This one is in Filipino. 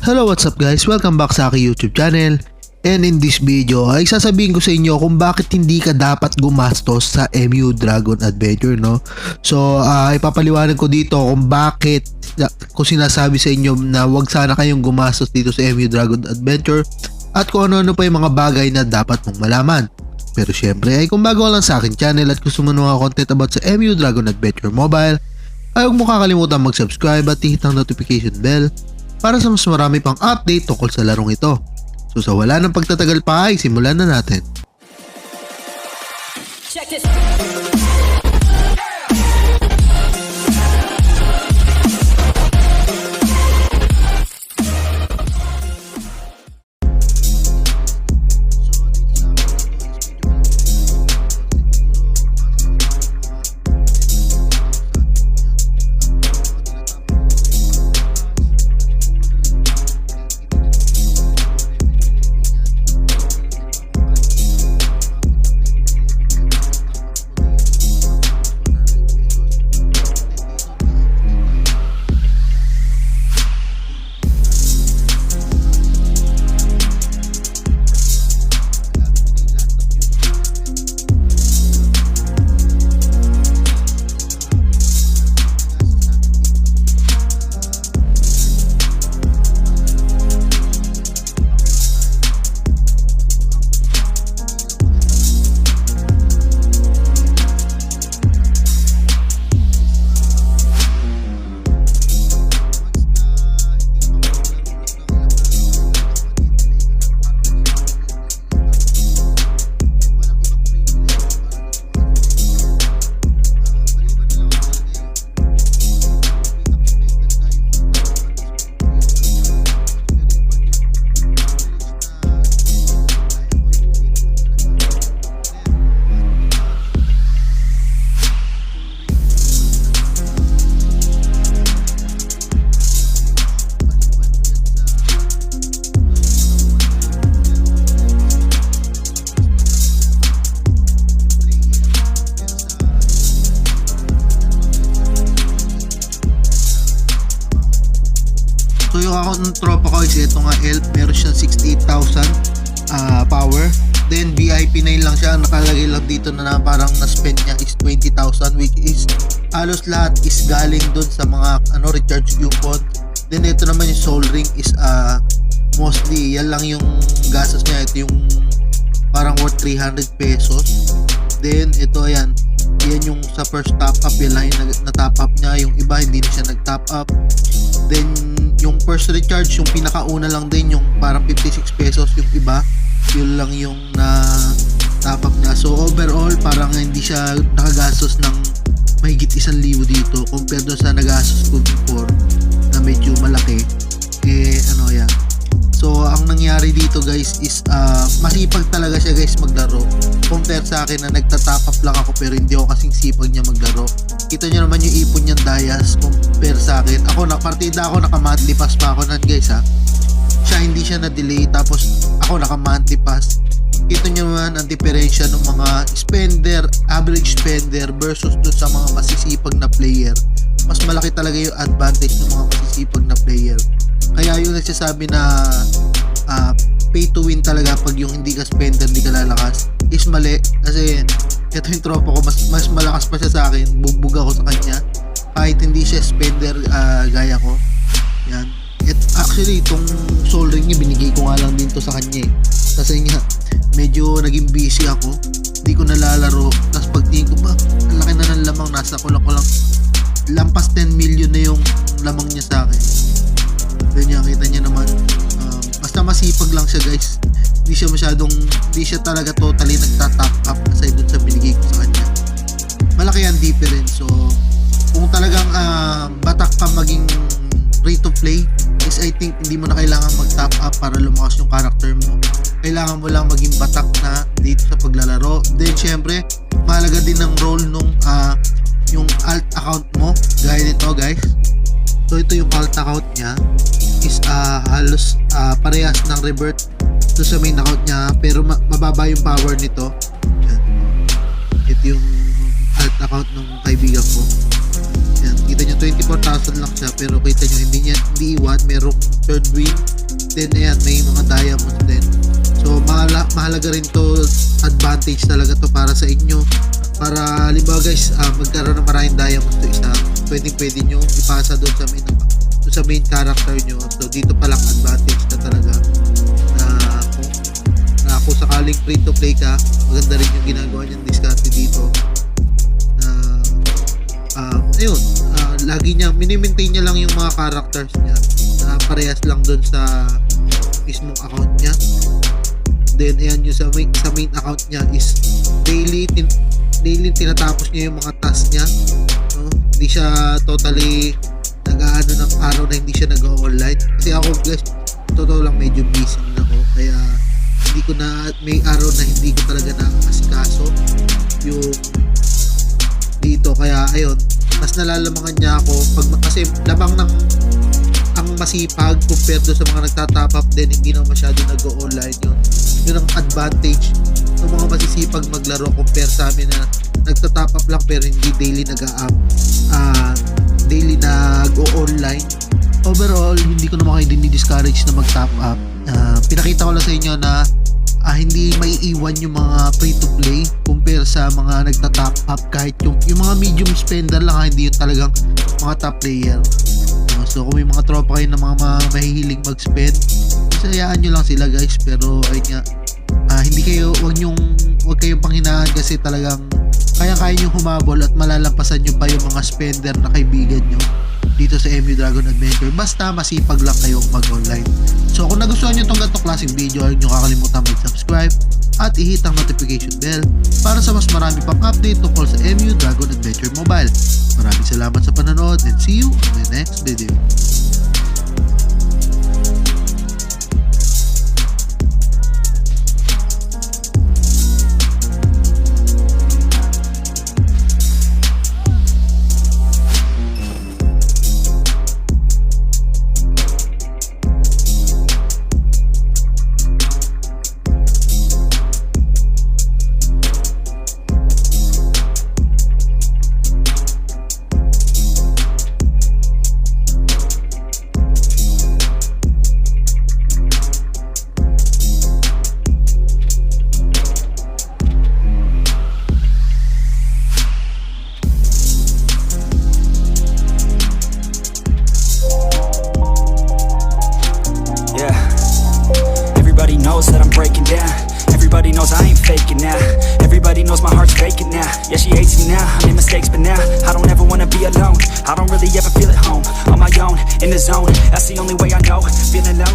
Hello, what's up guys? Welcome back sa aking YouTube channel. And in this video ay sasabihin ko sa inyo kung bakit hindi ka dapat gumastos sa MU Dragon Adventure, no? So, ah, ipapaliwanag ko dito kung bakit kung sinasabi sa inyo na wag sana kayong gumastos dito sa MU Dragon Adventure at kung ano-ano pa yung mga bagay na dapat mong malaman. Pero syempre ay kung bago lang sa akin channel at gusto mo ng content about sa MU Dragon Adventure Mobile, ay mo kakalimutan mag-subscribe at hit ang notification bell para sa mas marami pang update tungkol sa larong ito. So sa wala ng pagtatagal pa ay simulan na natin. Check this. Ito nga help, meron siyang 68,000 ah, power. Then VIP 9 lang siya, nakalagay lang dito na, na parang na-spend niya is 20,000 which is halos lahat is galing dun sa mga ano recharge coupon. Then ito naman yung soul ring is ah mostly yan lang yung gastos niya. Ito yung parang worth 300 pesos. Then ito ayan, yan yung sa first top up, yan lang yung nag- na-top up niya. Yung iba hindi na siya nag-top up. Then yung first recharge, yung pinakauna lang din yung parang 56 pesos yung iba. Yun lang yung na top up niya. So overall, parang hindi siya nakagastos ng mahigit isang libo dito compared sa nagastos ko before na medyo malaki. Eh ano yan. Nangyari dito guys is ah, masipag talaga siya guys maglaro. Compare sa akin na nagta-top up lang ako pero hindi ako kasing sipag niya maglaro. Kita niyo naman yung ipon niyang Dayas compare sa akin. Ako na partida ako naka pass pa ako nan guys ha. Siya hindi siya na-delay tapos ako naka pass. Kita niyo naman ang diferensya ng mga spender, average spender versus dun sa mga masisipag na player. Mas malaki talaga yung advantage ng mga masisipag na player. Kaya yung nagsasabi na pay to win talaga pag yung hindi ka spender, hindi ka lalakas is mali. Kasi ito yung tropa ko mas, mas malakas pa siya sa akin. Bugbog ako sa kanya. Kahit hindi siya spender ah, gaya ko. Yan. At actually itong soul ring niya binigay ko nga lang din to sa kanya eh. Kasi nga medyo naging busy ako. Hindi ko nalalaro. Tapos pagtingin ko ba laki na ng lamang. Nasa kulang kulang lampas 10 million na yung lamang niya sa akin. Ganyan kita niya naman um, basta masipag lang siya guys. Hindi siya masyadong hindi siya talaga totally nagta-top up aside dun sa binigay ko sa kanya. Malaki ang difference. So kung talagang ah, batak ka maging free to play is I think hindi mo na kailangan mag-top up para lumakas yung character mo. Kailangan mo lang maging batak na dito sa paglalaro. Then syempre mahalaga din ng role nung ah, yung alt account mo. Gaya nito guys. So ito yung alt account niya is ah, halos ah, parehas ng revert to sa main account niya pero ma- mababa yung power nito Yan. ito yung alt account ng kaibigan ko Yan, kita nyo 24,000 lang siya pero kita nyo hindi niya hindi iwan, merong third wheel. Then ayan, may mga diamonds din. So mahala, mahalaga rin to advantage talaga to para sa inyo. Para halimbawa guys, ah, magkaroon ng maraming diamonds to isa. Pwedeng pwede nyo ipasa doon sa main doon sa main character nyo. So dito pa lang advantage na talaga na kung, na kung sakaling free to play ka, maganda rin yung ginagawa niyang discard dito na um, ayun, ah, lagi niya, minimaintain niya lang yung mga characters niya na parehas lang doon sa mismong account niya. Then, ayan yung sa main, sa main account niya is daily, tin, daily tinatapos niya yung mga tasks niya. No? Hindi siya totally nag-aano ng araw na hindi siya nag-online. Kasi ako guys, totoo lang medyo busy na ako. Kaya hindi ko na, may araw na hindi ko talaga na asikaso yung dito kaya ayun mas nalalamangan niya ako pag kasi lamang ng ang masipag compared do sa mga nagtatap up din hindi na masyado nag-online yun yun ang advantage ng mga masisipag maglaro compare sa amin na nagtatap up lang pero hindi daily nag-up ah daily nag-online overall hindi ko naman kayo dinidiscourage na mag-top up. Ah, pinakita ko lang sa inyo na ah, hindi may iwan yung mga free to play compare sa mga nagta-top up. Kahit yung, yung mga medium spender lang hindi yung talagang mga top player. So kung may mga tropa kayo na mga, mga mahihiling mag-spend sayaan nyo lang sila guys. Pero ayun nga hindi kayo wag nyong wag kayong panghinaan kasi talagang kaya-kaya nyo humabol at malalampasan nyo pa yung mga spender na kaibigan nyo dito sa MU Dragon Adventure. Basta masipag lang kayong mag-online. So kung nagustuhan nyo itong ganitong klaseng video huwag nyo kakalimutan mag-subscribe at i-hit ang notification bell para sa mas marami pang update tungkol sa MU Dragon Adventure Mobile. Maraming salamat sa panonood and see you in the next video Everybody knows I ain't faking now. Everybody knows my heart's vacant now. Yeah, she hates me now. I made mistakes, but now I don't ever wanna be alone. I don't really ever feel at home. On my own, in the zone. That's the only way I know. Feeling low,